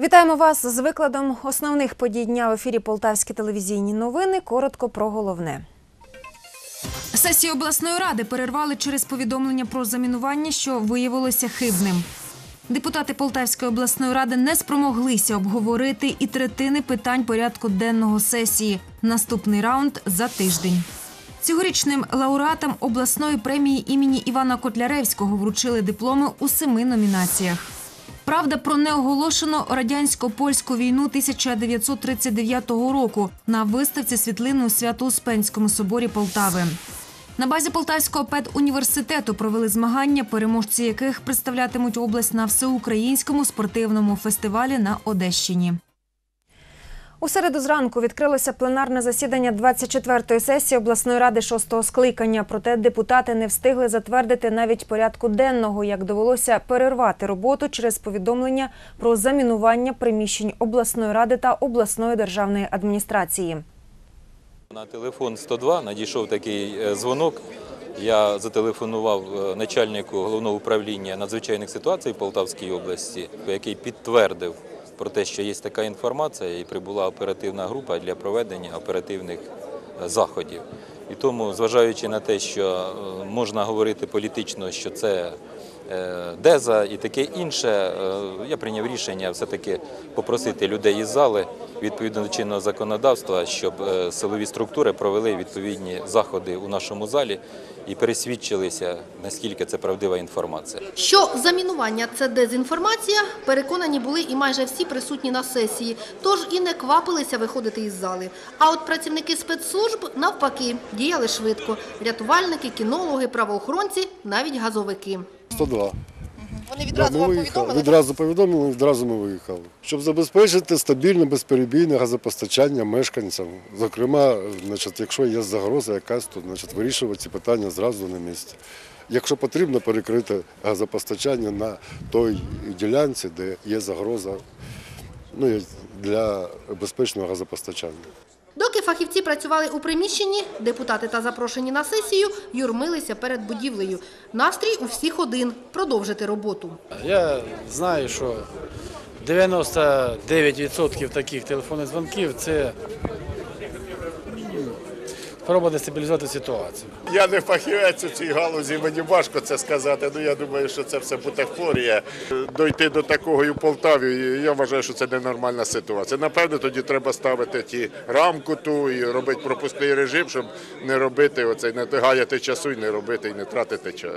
Вітаємо вас з викладом основних подій дня в ефірі Полтавські телевізійні новини. Коротко про головне. Сесію обласної ради перервали через повідомлення про замінування, що виявилося хибним. Депутати Полтавської обласної ради не спромоглися обговорити і третини питань порядку денного сесії. Наступний раунд за тиждень. Цьогорічним лауреатам обласної премії імені Івана Котляревського вручили дипломи у семи номінаціях. Правда про неоголошену радянсько-польську війну 1939 року на виставці світлини у Свято-Успенському соборі Полтави. На базі Полтавського педуніверситету провели змагання, переможці яких представлятимуть область на всеукраїнському спортивному фестивалі на Одещині. У середу зранку відкрилося пленарне засідання 24-ї сесії обласної ради 6-го скликання. Проте депутати не встигли затвердити навіть порядку денного, як довелося перервати роботу через повідомлення про замінування приміщень обласної ради та обласної державної адміністрації. На телефон 102 надійшов такий е, дзвонок. Я зателефонував е, начальнику головного управління надзвичайних ситуацій в Полтавській області, який підтвердив про те, що є така інформація, і прибула оперативна група для проведення оперативних е, заходів. І тому, зважаючи на те, що е, можна говорити політично, що це е, деза і таке інше, я прийняв рішення все-таки попросити людей із зали відповідно до чинного законодавства, щоб силові структури провели відповідні заходи у нашому залі і пересвідчилися, наскільки це правдива інформація. Що замінування – це дезінформація, переконані були і майже всі присутні на сесії, тож і не квапилися виходити із зали. А от працівники спецслужб навпаки діяли швидко. Рятувальники, кінологи, правоохоронці, навіть газовики. 102. Вони Да, ми виїхали. Відразу повідомили, відразу ми виїхали. Щоб забезпечити стабільне, безперебійне газопостачання мешканцям. Зокрема, значить, якщо є загроза якась, то значить, вирішувати ці питання зразу на місці. Якщо потрібно перекрити газопостачання на той ділянці, де є загроза ну, для безпечного газопостачання. Доки фахівці працювали у приміщенні, депутати та запрошені на сесію юрмилися перед будівлею. Настрій у всіх один – продовжити роботу. Я знаю, що 99% таких телефонних дзвонків це спроба дестабілізувати ситуацію. Я не фахівець у цій галузі, мені важко це сказати. Ну я думаю, що це все бутафорія. Дойти до такого і в Полтаві. Я вважаю, що це ненормальна ситуація. Напевно, тоді треба ставити ті рамку ту і робити пропускний режим, щоб не робити оцей, не гаяти часу і не робити, і не тратити час.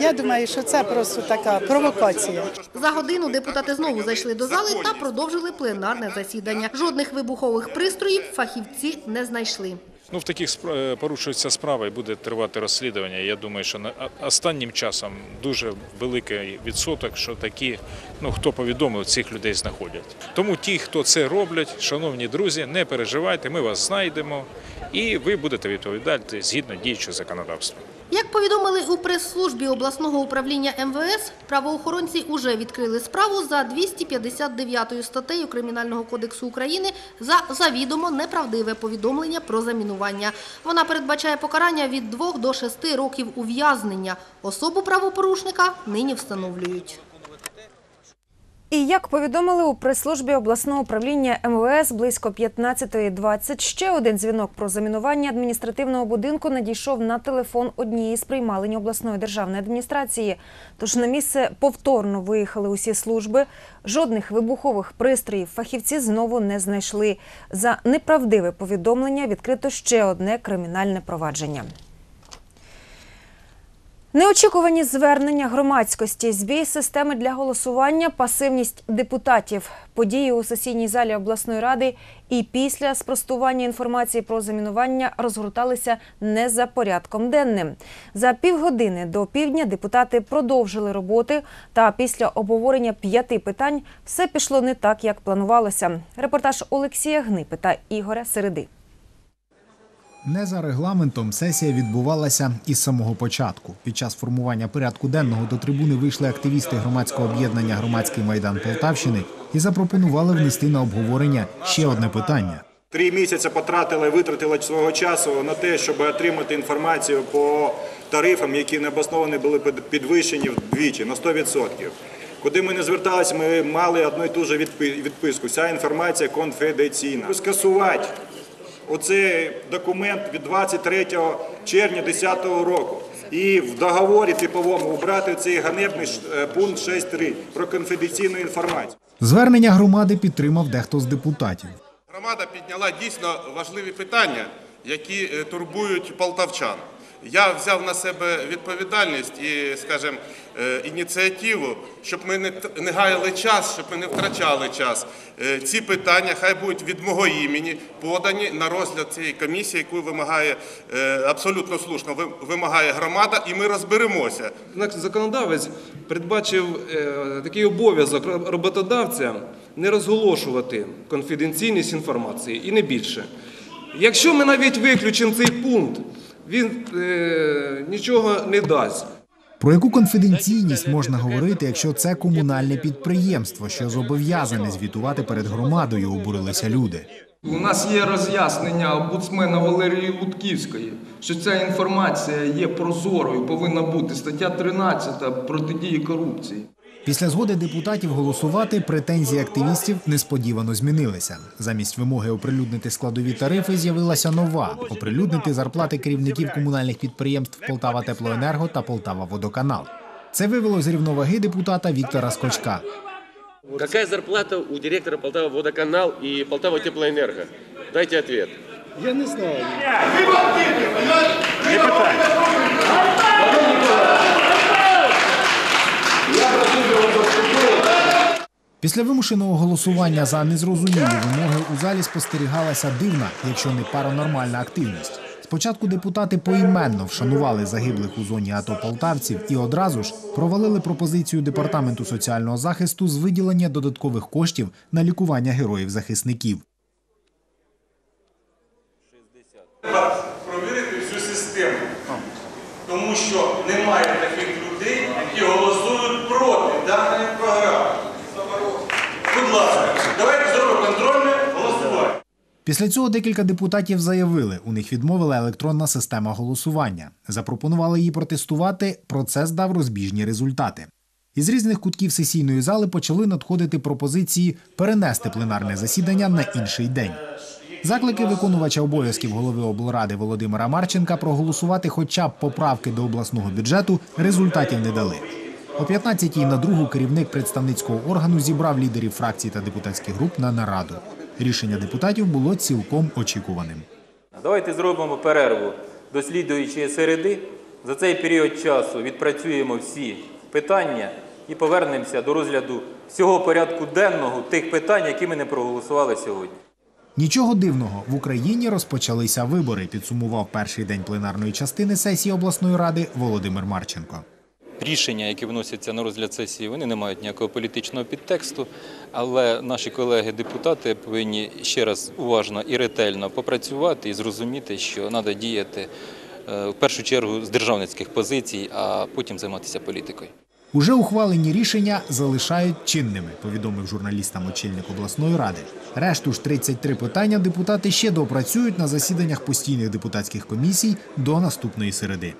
Я думаю, що це просто така провокація. За годину депутати знову зайшли до зали та продовжили пленарне засідання. Жодних вибухових пристроїв фахівці не знайшли. Ну, в таких е, порушується справа і буде тривати розслідування. Я думаю, що останнім часом дуже великий відсоток, що такі, ну хто повідомив, цих людей знаходять. Тому ті, хто це роблять, шановні друзі, не переживайте, ми вас знайдемо і ви будете відповідати згідно діючого законодавства. Як повідомили у прес-службі обласного управління МВС, правоохоронці уже відкрили справу за 259 статтею Кримінального кодексу України за завідомо неправдиве повідомлення про замінування. Вона передбачає покарання від 2 до 6 років ув'язнення. Особу правопорушника нині встановлюють. І як повідомили у прес-службі обласного управління МВС близько 15.20, ще один дзвінок про замінування адміністративного будинку надійшов на телефон однієї з приймалень обласної державної адміністрації. Тож на місце повторно виїхали усі служби. Жодних вибухових пристроїв фахівці знову не знайшли. За неправдиве повідомлення відкрито ще одне кримінальне провадження. Неочікувані звернення громадськості, збій системи для голосування, пасивність депутатів, події у сесійній залі обласної ради і після спростування інформації про замінування розгорталися не за порядком денним. За півгодини до півдня депутати продовжили роботи. Та після обговорення п'яти питань все пішло не так, як планувалося. Репортаж Олексія Гнипи та Ігоря Середи. Не за регламентом сесія відбувалася із самого початку. Під час формування порядку денного до трибуни вийшли активісти громадського об'єднання Громадський майдан Полтавщини і запропонували внести на обговорення ще одне питання. Три місяці потратили, витратили свого часу на те, щоб отримати інформацію по тарифам, які необосновані були підвищені вдвічі на 100%. Куди ми не зверталися, ми мали одну і ту ж відпи- відписку. Вся інформація конфіденційна. Скасувати оцей документ від 23 червня 2010 року. І в договорі типовому обрати цей ганебний е, пункт 6.3 про конфіденційну інформацію. Звернення громади підтримав дехто з депутатів. Громада підняла дійсно важливі питання, які е, турбують полтавчан. Я взяв на себе відповідальність і, скажімо, е, ініціативу, щоб ми не гаяли час, щоб ми не втрачали час. Е, Ці питання хай будуть від мого імені подані на розгляд цієї комісії, яку вимагає е, абсолютно слушно вимагає громада, і ми розберемося. Наш законодавець передбачив такий обов'язок ро- роботодавця не розголошувати конфіденційність інформації і не більше. Якщо ми навіть виключимо цей пункт, він е, нічого не дасть. Про яку конфіденційність можна говорити, якщо це комунальне підприємство, що зобов'язане звітувати перед громадою, обурилися люди. У нас є роз'яснення омбудсмена Валерії Лутківської, що ця інформація є прозорою, повинна бути стаття 13 протидії корупції. Після згоди депутатів голосувати претензії активістів несподівано змінилися. Замість вимоги оприлюднити складові тарифи з'явилася нова оприлюднити зарплати керівників комунальних підприємств Полтава Теплоенерго та Полтава Водоканал. Це вивело з рівноваги депутата Віктора Скочка. Какая зарплата у директора Полтава Водоканал и Полтава Теплоэнерго? Дайте ответ. Я не знаю. Після вимушеного голосування за незрозумілі вимоги у залі спостерігалася дивна, якщо не паранормальна активність. Спочатку депутати поіменно вшанували загиблих у зоні АТО полтавців і одразу ж провалили пропозицію департаменту соціального захисту з виділення додаткових коштів на лікування героїв-захисників. провірити всю систему. Тому що немає таких людей, які голосують проти даної програми. Ласка, давайте зробимо контрольне голосування. Після цього декілька депутатів заявили, у них відмовила електронна система голосування. Запропонували її протестувати. Процес дав розбіжні результати. Із різних кутків сесійної зали почали надходити пропозиції перенести пленарне засідання на інший день. Заклики виконувача обов'язків голови облради Володимира Марченка проголосувати хоча б поправки до обласного бюджету результатів не дали. О 15-й на другу керівник представницького органу зібрав лідерів фракцій та депутатських груп на нараду. Рішення депутатів було цілком очікуваним. Давайте зробимо перерву до слідуючої середи. За цей період часу відпрацюємо всі питання і повернемося до розгляду всього порядку денного тих питань, які ми не проголосували сьогодні. Нічого дивного, в Україні розпочалися вибори. Підсумував перший день пленарної частини сесії обласної ради Володимир Марченко. Рішення, які вносяться на розгляд сесії, вони не мають ніякого політичного підтексту, але наші колеги-депутати повинні ще раз уважно і ретельно попрацювати і зрозуміти, що треба діяти е, в першу чергу з державницьких позицій, а потім займатися політикою. Уже ухвалені рішення залишають чинними, повідомив журналістам очільник обласної ради. Решту ж 33 питання депутати ще доопрацюють на засіданнях постійних депутатських комісій до наступної середи.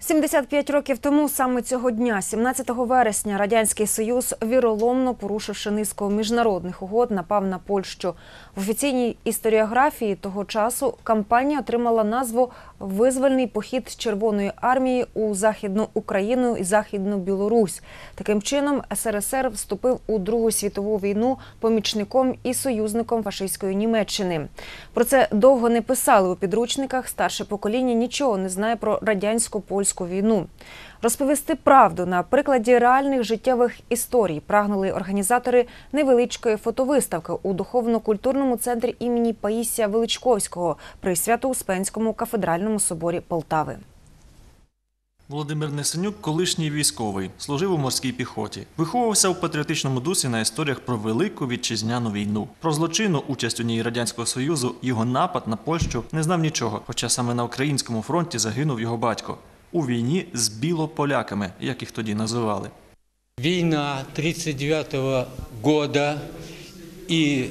75 років тому, саме цього дня, 17 вересня, радянський союз віроломно порушивши низку міжнародних угод, напав на Польщу. В офіційній історіографії того часу кампанія отримала назву Визвольний похід Червоної армії у західну Україну і західну Білорусь. Таким чином, СРСР вступив у Другу світову війну помічником і союзником фашистської Німеччини. Про це довго не писали у підручниках. Старше покоління нічого не знає про радянсько-польську війну. Розповісти правду на прикладі реальних життєвих історій прагнули організатори невеличкої фотовиставки у духовно-культурному центрі імені Паїсія Величковського при Свято-Успенському кафедральному соборі Полтави. Володимир Несенюк, колишній військовий, служив у морській піхоті. Виховувався в патріотичному дусі на історіях про велику вітчизняну війну. Про злочинну участь у ній радянського союзу, його напад на Польщу не знав нічого, хоча саме на українському фронті загинув його батько у війні з білополяками, як їх тоді називали. Війна 39 года и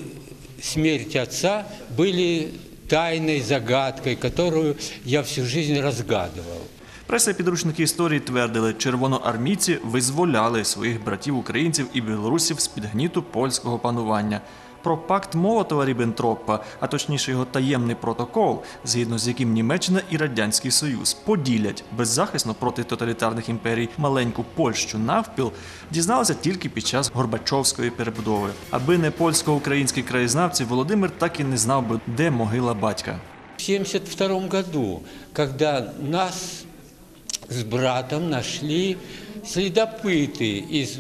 смерть отца были тайной загадкой, которую я всю жизнь разгадывал. Преса і підручники історії твердили, червоноармійці визволяли своїх братів українців і білорусів з під гніту польського панування Про пакт Молотова Ріббентропа, а точніше його таємний протокол, згідно з яким Німеччина і Радянський Союз поділять беззахисно проти тоталітарних імперій маленьку Польщу навпіл, дізналися тільки під час Горбачовської перебудови. Аби не польсько-українські краєзнавці, Володимир так і не знав би, де могила батька. В 1972 году, когда нас с братом нашли следопыты из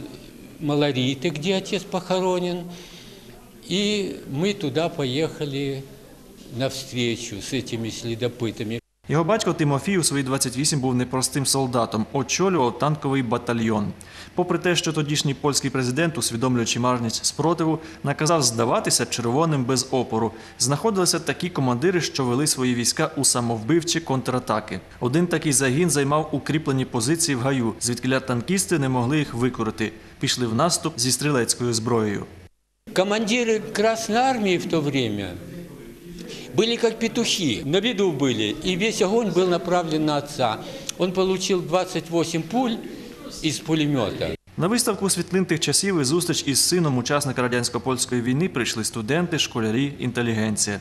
Малориты, где отец похоронен, и мы туда поехали навстречу с этими следопытами. Його батько Тимофій у свої 28 був непростим солдатом, очолював танковий батальйон. Попри те, що тодішній польський президент, усвідомлюючи марність спротиву, наказав здаватися червоним без опору. Знаходилися такі командири, що вели свої війська у самовбивчі контратаки. Один такий загін займав укріплені позиції в гаю, звідкиля танкісти не могли їх викорити. Пішли в наступ зі стрілецькою зброєю. Командиры Красной Армии в то время были как петухи, на виду были, и весь огонь был направлен на отца. Он получил 28 пуль из пулемета. На виставку світлин тих часів і зустріч із сином учасника радянсько-польської війни прийшли студенти, школярі, інтелігенція.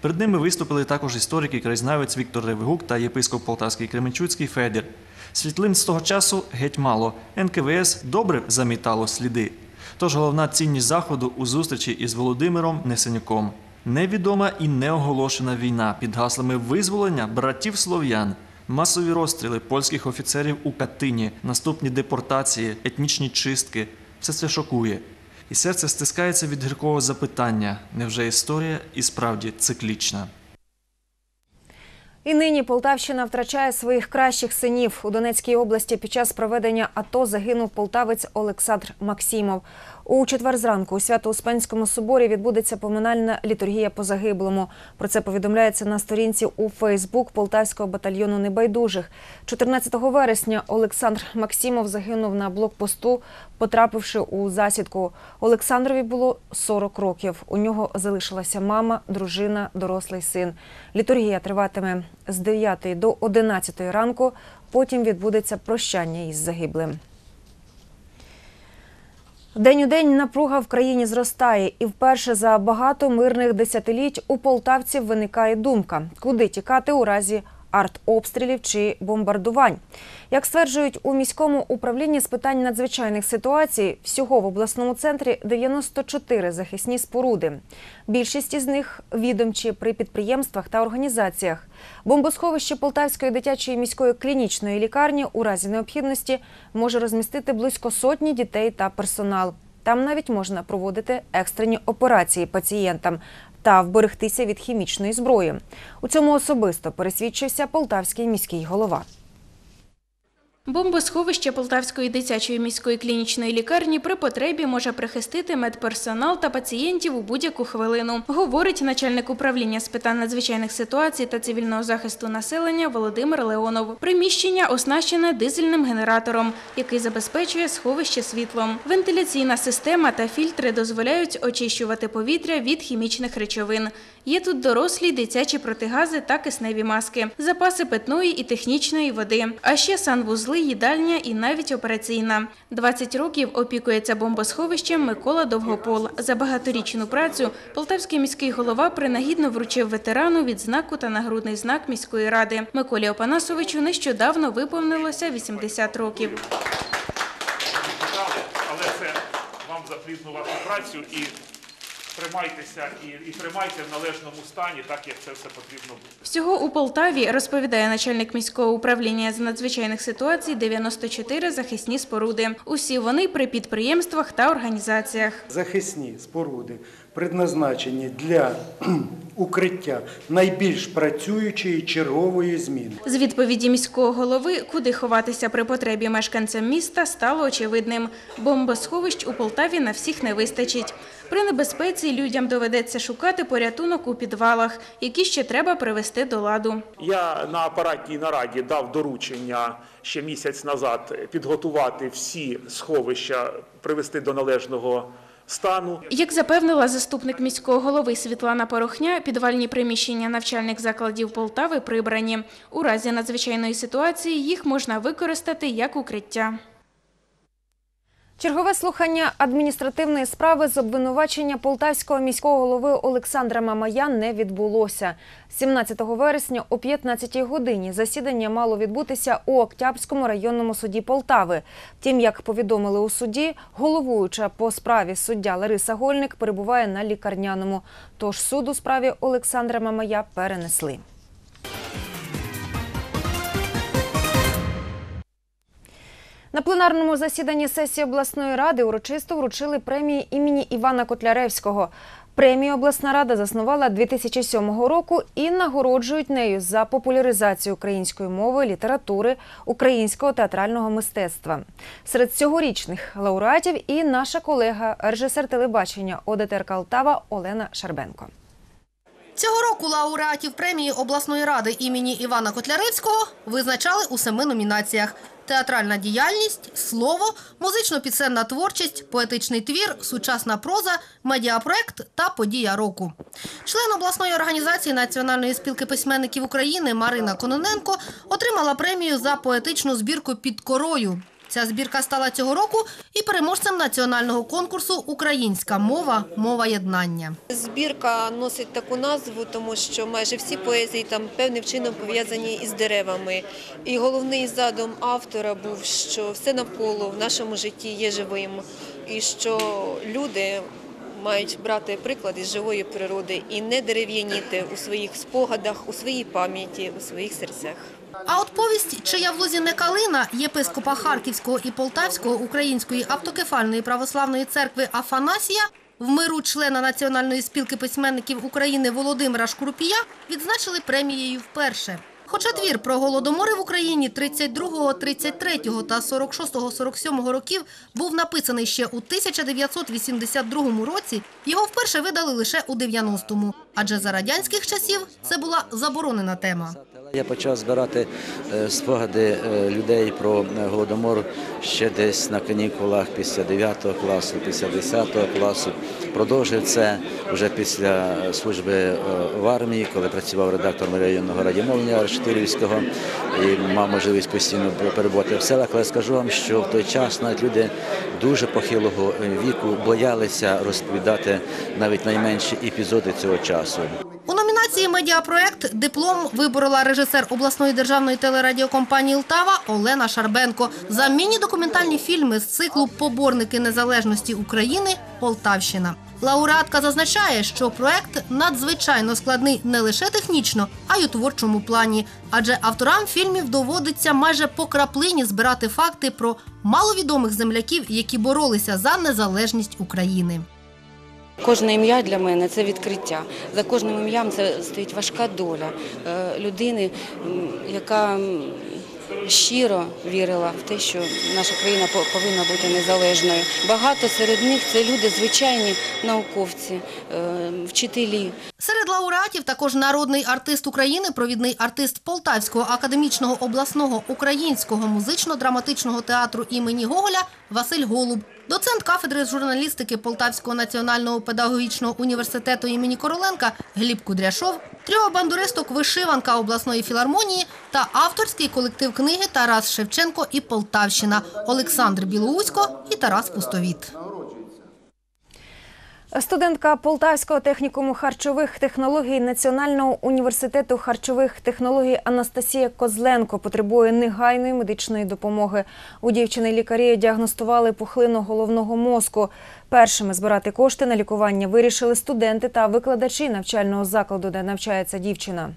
Перед ними виступили також історик і краєзнавець Віктор Ревигук та єпископ Полтавський Кременчуцький Федір. Світлин з того часу геть мало. НКВС добре замітало сліди. Тож головна цінність заходу у зустрічі із Володимиром Несенюком. Невідома і неоголошена війна під гаслами визволення братів слов'ян, масові розстріли польських офіцерів у Катині, наступні депортації, етнічні чистки все це шокує. І серце стискається від гіркого запитання: невже історія і справді циклічна? І нині Полтавщина втрачає своїх кращих синів. У Донецькій області під час проведення АТО загинув полтавець Олександр Максимов. У четвер зранку у Свято-Успенському соборі відбудеться поминальна літургія по загиблому. Про це повідомляється на сторінці у Фейсбук Полтавського батальйону небайдужих. 14 вересня Олександр Максимов загинув на блокпосту, потрапивши у засідку. Олександрові було 40 років. У нього залишилася мама, дружина, дорослий син. Літургія триватиме з 9 до 11 ранку. Потім відбудеться прощання із загиблим. День у день напруга в країні зростає, і вперше за багато мирних десятиліть у полтавців виникає думка, куди тікати у разі артобстрілів чи бомбардувань. Як стверджують у міському управлінні з питань надзвичайних ситуацій, всього в обласному центрі 94 захисні споруди. Більшість із них відомчі при підприємствах та організаціях. Бомбосховище Полтавської дитячої міської клінічної лікарні у разі необхідності може розмістити близько сотні дітей та персонал. Там навіть можна проводити екстрені операції пацієнтам та вберегтися від хімічної зброї. У цьому особисто пересвідчився полтавський міський голова. Бомбосховище Полтавської дитячої міської клінічної лікарні при потребі може прихистити медперсонал та пацієнтів у будь-яку хвилину, говорить начальник управління з питань надзвичайних ситуацій та цивільного захисту населення Володимир Леонов. Приміщення оснащене дизельним генератором, який забезпечує сховище світлом. Вентиляційна система та фільтри дозволяють очищувати повітря від хімічних речовин. Є тут дорослі, дитячі протигази та кисневі маски, запаси питної і технічної води, а ще санвузли, їдальня і навіть операційна. 20 років опікується бомбосховищем Микола Довгопол. За багаторічну працю полтавський міський голова принагідно вручив ветерану відзнаку та нагрудний знак міської ради. Миколі Опанасовичу нещодавно виповнилося 80 років. але це вам за працю і тримайтеся і, і тримайте в належному стані, так як це все потрібно бути. Всього у Полтаві, розповідає начальник міського управління з надзвичайних ситуацій, 94 захисні споруди. Усі вони при підприємствах та організаціях. Захисні споруди предназначені для укриття найбільш працюючої чергової зміни. З відповіді міського голови, куди ховатися при потребі мешканцям міста, стало очевидним. Бомбосховищ у Полтаві на всіх не вистачить. При небезпеці людям доведеться шукати порятунок у підвалах, які ще треба привести до ладу. Я на апаратній нараді дав доручення ще місяць назад підготувати всі сховища, привести до належного стану. Як запевнила заступник міського голови Світлана Порохня, підвальні приміщення навчальних закладів Полтави прибрані. У разі надзвичайної ситуації їх можна використати як укриття. Чергове слухання адміністративної справи з обвинувачення полтавського міського голови Олександра Мамая не відбулося. 17 вересня о 15 годині засідання мало відбутися у Октябрському районному суді Полтави. Втім, як повідомили у суді, головуюча по справі суддя Лариса Гольник перебуває на лікарняному. Тож суд у справі Олександра Мамая перенесли. На пленарному засіданні сесії обласної ради урочисто вручили премії імені Івана Котляревського. Премію обласна рада заснувала 2007 року і нагороджують нею за популяризацію української мови, літератури, українського театрального мистецтва. Серед цьогорічних лауреатів і наша колега, режисер телебачення ОДТР Калтава Олена Шарбенко. Цього року лауреатів премії обласної ради імені Івана Котляревського визначали у семи номінаціях: театральна діяльність, слово, музично-пісенна творчість, поетичний твір, сучасна проза, медіапроект та подія року. Член обласної організації Національної спілки письменників України Марина Кононенко отримала премію за поетичну збірку під корою. Ця збірка стала цього року і переможцем національного конкурсу Українська мова мова єднання. Збірка носить таку назву, тому що майже всі поезії там певним чином пов'язані із деревами. І головний задум автора був, що все навколо в нашому житті є живим, і що люди мають брати приклад із живої природи і не дерев'яніти у своїх спогадах, у своїй пам'яті, у своїх серцях. А от повість «Чия в лозі не калина» єпископа Харківського і Полтавського Української автокефальної православної церкви Афанасія в миру члена Національної спілки письменників України Володимира Шкурпія відзначили премією вперше. Хоча твір про голодомори в Україні 32, 33 та 46, 47 років був написаний ще у 1982 році, його вперше видали лише у 90-му. Адже за радянських часів це була заборонена тема. Я почав збирати е, спогади е, людей про е, голодомор ще десь на канікулах після 9 класу, після 10 класу. Продовжив це вже після служби в армії, коли працював редактором районного радіомовлення Арештирівського і мав можливість постійно перебувати в селах. Але скажу вам, що в той час навіть люди дуже похилого віку боялися розповідати навіть найменші епізоди цього часу. У номінації «Медіапроект» диплом виборола режисер обласної державної телерадіокомпанії «Лтава» Олена Шарбенко за міні-документальні фільми з циклу «Поборники незалежності України. Полтавщина». Лауреатка зазначає, що проект надзвичайно складний не лише технічно, а й у творчому плані. Адже авторам фільмів доводиться майже по краплині збирати факти про маловідомих земляків, які боролися за незалежність України. Кожне ім'я для мене це відкриття. За кожним ім'ям це стоїть важка доля е, людини, яка щиро вірила в те, що наша країна по- повинна бути незалежною. Багато серед них це люди, звичайні науковці, е, вчителі. Серед лауреатів також народний артист України, провідний артист Полтавського академічного обласного українського музично-драматичного театру імені Гоголя Василь Голуб, доцент кафедри журналістики Полтавського національного педагогічного університету імені Короленка Гліб Кудряшов, трьох бандуристок Вишиванка обласної філармонії та авторський колектив книги Тарас Шевченко і Полтавщина Олександр Білоусько і Тарас Пустовіт. Студентка Полтавського технікуму харчових технологій Національного університету харчових технологій Анастасія Козленко потребує негайної медичної допомоги. У дівчини лікарі діагностували пухлину головного мозку. Першими збирати кошти на лікування вирішили студенти та викладачі навчального закладу, де навчається дівчина.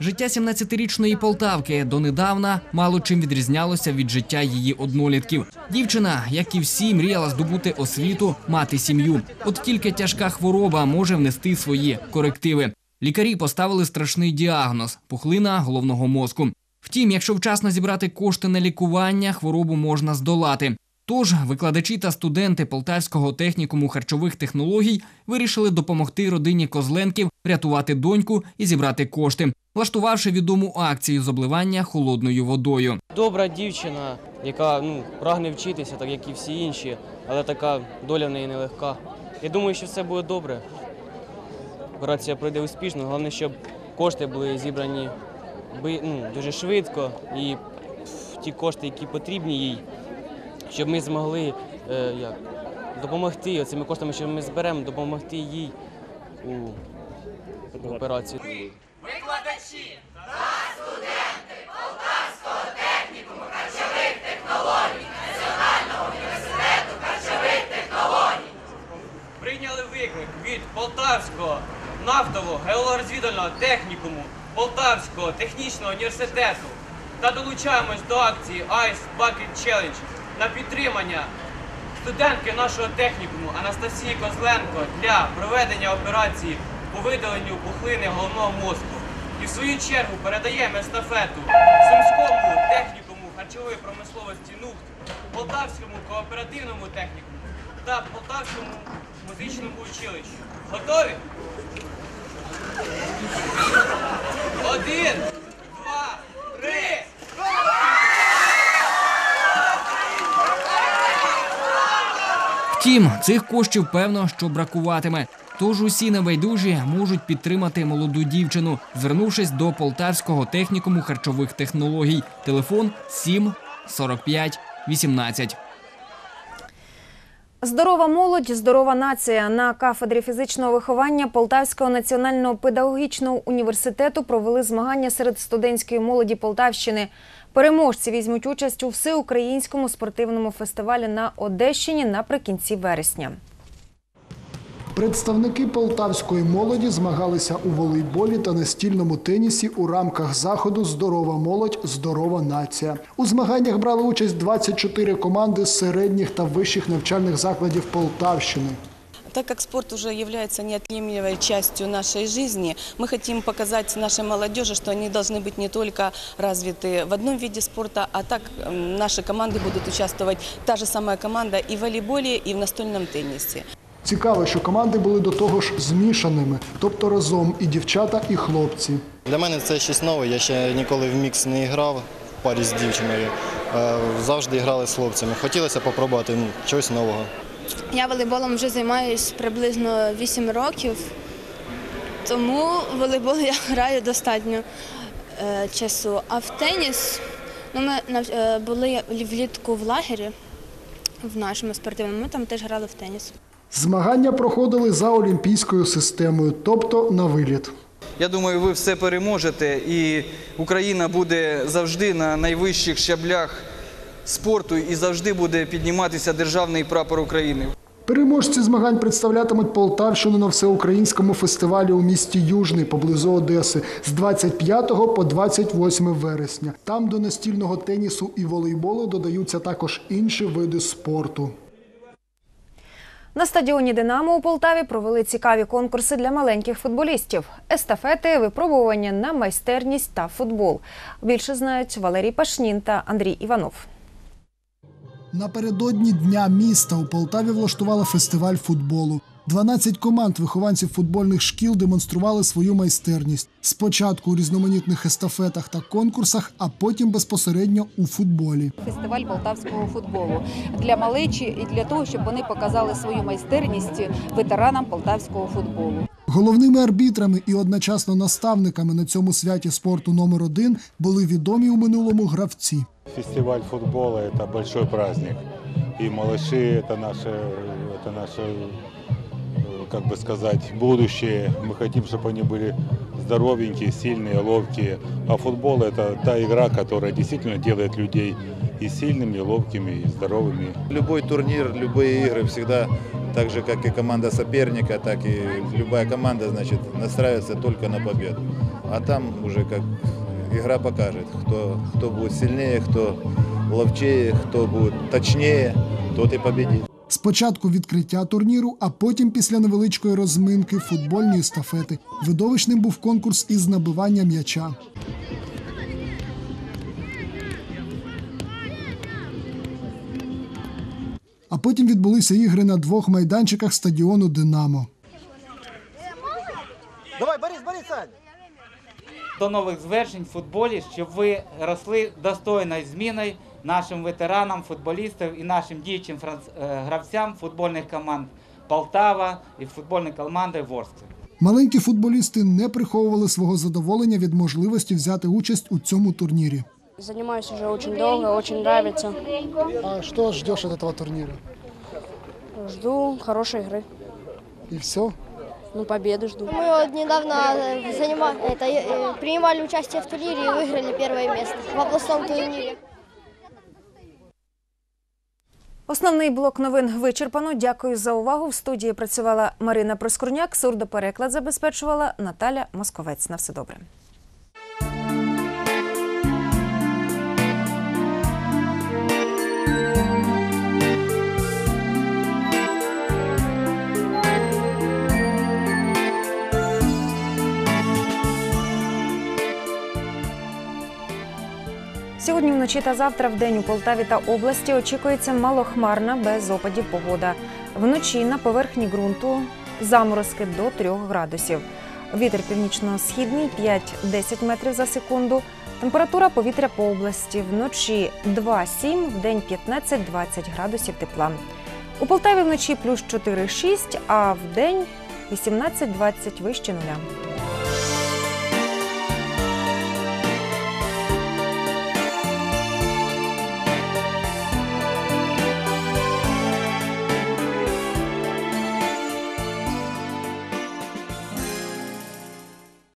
Життя 17-річної Полтавки донедавна мало чим відрізнялося від життя її однолітків. Дівчина, як і всі, мріяла здобути освіту, мати сім'ю. От тільки тяжка хвороба може внести свої корективи. Лікарі поставили страшний діагноз пухлина головного мозку. Втім, якщо вчасно зібрати кошти на лікування, хворобу можна здолати. Тож викладачі та студенти Полтавського технікуму харчових технологій вирішили допомогти родині Козленків врятувати доньку і зібрати кошти, влаштувавши відому акцію з обливання холодною водою. Добра дівчина, яка ну, прагне вчитися, так як і всі інші, але така доля в неї нелегка. Я думаю, що все буде добре. Операція пройде успішно. Головне, щоб кошти були зібрані ну, дуже швидко і ті кошти, які потрібні їй, щоб ми змогли е, як, допомогти цими коштами, що ми зберемо, допомогти їй у операції. Викладачі та студенти Полтавського технікуму харчових технологій Національного університету харчових технологій. Прийняли виклик від Полтавського нафтового геологорозвідувального технікуму Полтавського технічного університету та долучаємось до акції Ice Bucket Challenge на підтримання студентки нашого технікуму Анастасії Козленко для проведення операції по видаленню пухлини головного мозку. І в свою чергу передаємо естафету Сумському технікуму харчової промисловості НУХТ, Полтавському кооперативному технікуму та Полтавському музичному училищу. Готові? Один, два, три. Втім, цих коштів певно, що бракуватиме. Тож усі небайдужі можуть підтримати молоду дівчину, звернувшись до Полтавського технікуму харчових технологій. Телефон 7 45 18. Здорова молодь, здорова нація на кафедрі фізичного виховання Полтавського національного педагогічного університету провели змагання серед студентської молоді Полтавщини. Переможці візьмуть участь у всеукраїнському спортивному фестивалі на Одещині наприкінці вересня. Представники полтавської молоді змагалися у волейболі та настільному тенісі у рамках заходу Здорова молодь, здорова нація. У змаганнях брали участь 24 команди з середніх та вищих навчальних закладів Полтавщини. Так как спорт уже является неотъемлемой частью нашей жизни, мы хотим показать нашей молодежи, что они должны быть не только развиты в одном виде спорта, а так м, наши команды будут участвовать, та же самая команда и в волейболе, и в настольном теннисе. Цікаво, що команди були до того ж змішаними, тобто разом і дівчата, і хлопці. Для мене це щось нове. Я ще ніколи в мікс не грав в парі з дівчиною. Е, Завжди грали з хлопцями. Хотілося спробувати ну, щось нового. Я волейболом вже займаюся приблизно 8 років, тому в волейбол я граю достатньо е, часу. А в теніс ну, ми е, були влітку в лагері в нашому спортивному, ми там теж грали в теніс. Змагання проходили за олімпійською системою, тобто на виліт. Я думаю, ви все переможете, і Україна буде завжди на найвищих щаблях спорту і завжди буде підніматися державний прапор України. Переможці змагань представлятимуть Полтавщину на всеукраїнському фестивалі у місті Южний поблизу Одеси з 25 по 28 вересня. Там до настільного тенісу і волейболу додаються також інші види спорту. На стадіоні Динамо у Полтаві провели цікаві конкурси для маленьких футболістів: естафети, випробування на майстерність та футбол. Більше знають Валерій Пашнін та Андрій Іванов. Напередодні Дня міста у Полтаві влаштували фестиваль футболу. 12 команд вихованців футбольних шкіл демонстрували свою майстерність. Спочатку у різноманітних естафетах та конкурсах, а потім безпосередньо у футболі. фестиваль полтавського футболу для малечі і для того, щоб вони показали свою майстерність ветеранам полтавського футболу. Головними арбітрами і одночасно наставниками на цьому святі спорту номер один були відомі у минулому гравці. Фестиваль футбола – это большой праздник. И малыши – это наше, это наше, э, как бы сказать, будущее. Мы хотим, чтобы они были здоровенькие, сильные, ловкие. А футбол – это та игра, которая действительно делает людей и сильными, и ловкими, и здоровыми. Любой турнир, любые игры всегда, так же как и команда соперника, так и любая команда, значит, настраивается только на победу. А там уже как игра покажет, кто, кто будет сильнее, кто ловчее, кто будет точнее, тот и победит. Спочатку відкриття турніру, а потім після невеличкої розминки футбольні естафети. Видовищним був конкурс із набивання м'яча. А потім відбулися ігри на двох майданчиках стадіону Динамо. Давай, Борис, Борис, Сань! до нових звершень в футболі, щоб ви росли достойною зміною нашим ветеранам, футболістам і нашим діючим франц- е, гравцям футбольних команд Полтава і футбольної команди Ворскли. Маленькі футболісти не приховували свого задоволення від можливості взяти участь у цьому турнірі. Занимаюсь уже очень долго, очень нравится. А что ждешь от этого турнира? Жду хорошей игры. И все? Ну, победы жду. Мы вот недавно э, занима- это, э, принимали участие в турнире и выиграли первое место в областном турнире. Основний блок новин вичерпано. Дякую за увагу. В студії працювала Марина Проскурняк. Сурдопереклад забезпечувала Наталя Московець. На все добре. Сьогодні вночі та завтра в день у Полтаві та області очікується малохмарна без опадів погода. Вночі на поверхні ґрунту заморозки до 3 градусів. Вітер північно-східний 5-10 метрів за секунду. Температура повітря по області вночі 2-7, в день 15-20 градусів тепла. У Полтаві вночі плюс 4-6, а в день 18-20 вище нуля.